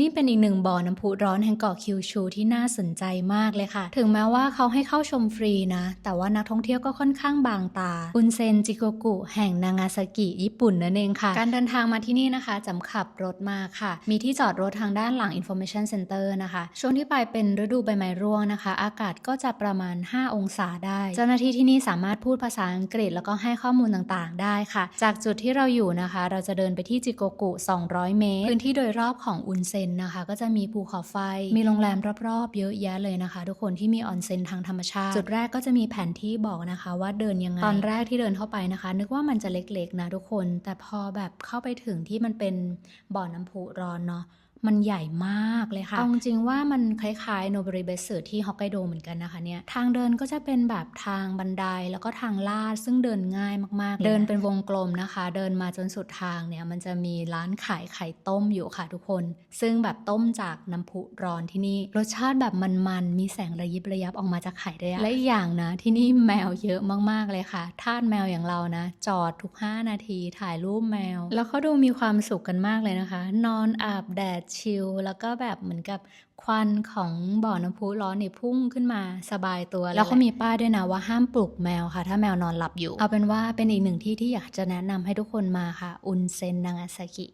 นี่เป็นอีกหนึ่งบ่อน้ำพุร้อนแห่งเกาะคิวชูที่น่าสนใจมากเลยค่ะ ถึงแม้ว่าเขาให้เข้าชมฟรีนะ แต่ว่านักท่องเที่ยวก็ค่อนข้างบางตาอุนเซนจิโกกุแห่งนางาซากิญี่ปุ่นนั่นเองค่ะ การเดินทางมาที่นี่นะคะจำขับรถมาค่ะ มีที่จอดรถทางด้านหลัง Information Center นะคะ ช่วงที่ไปเป็นฤดูใบไม้ร่วงนะคะ อากาศก็จะประมาณ 5 องศาได้ เจ้าหน้าที่ที่นี่สามารถพูดภาษาอังกฤษแล้วก็ให้ข้อมูลต่างๆ ได้ค่ะ จากจุดที่เราอยู่นะคะ เราจะเดินไปที่จิโกกุ 200 เมตร พื้นที่โดยรอบของอุนเซนนะคะ ก็จะมีภูเขาไฟ มีโรงแรมรอบๆ เยอะแยะเลยนะคะ ทุกคนที่มีออนเซ็นทางธรรมชาติ จุดแรกก็จะมีแผนที่บอกนะคะว่าเดินยังไง ตอนแรกที่เดินเข้าไปนะคะ นึกว่ามันจะเล็กๆนะทุกคน แต่พอแบบเข้าไปถึงที่มันเป็นบ่อน้ำพุร้อนเนาะ มันใหญ่มากเลยค่ะ เอาจริงๆว่ามันคล้ายๆโนบริเบสที่ฮอกไกโดเหมือนกันนะคะเนี่ย ทางเดินก็จะเป็นแบบทางบันไดแล้วก็ทางลาดซึ่งเดินง่ายมากๆ เดินเป็นวงกลมนะคะ เดินมาจนสุดทางเนี่ยมันจะมีร้านขายไข่ต้มอยู่ค่ะทุกคน ซึ่งแบบต้มจากน้ำพุร้อนที่นี่ รสชาติแบบมันๆ มีแสงระยิบระยับออกมาจากไข่ด้วยอะและอีกอย่างนะที่นี่แมวเยอะมากๆเลยค่ะ ทาสแมวอย่างเรานะ จอดทุก 5 นาทีถ่ายรูปแมว แล้วเขาดูมีความสุขกันมากเลยนะคะ นอนอาบแดดชิลแล้วก็แบบเหมือนกับควันของบ่อน้ำพุร้อนนี่พุ่งขึ้นมาสบายตัว แล้วเขามีป้ายด้วยนะว่าห้ามปลุกแมวค่ะ ถ้าแมวนอนหลับอยู่ เอาเป็นว่าเป็นอีกหนึ่งที่ที่อยากจะแนะนำให้ทุกคนมาค่ะ อุนเซนนางาซากิ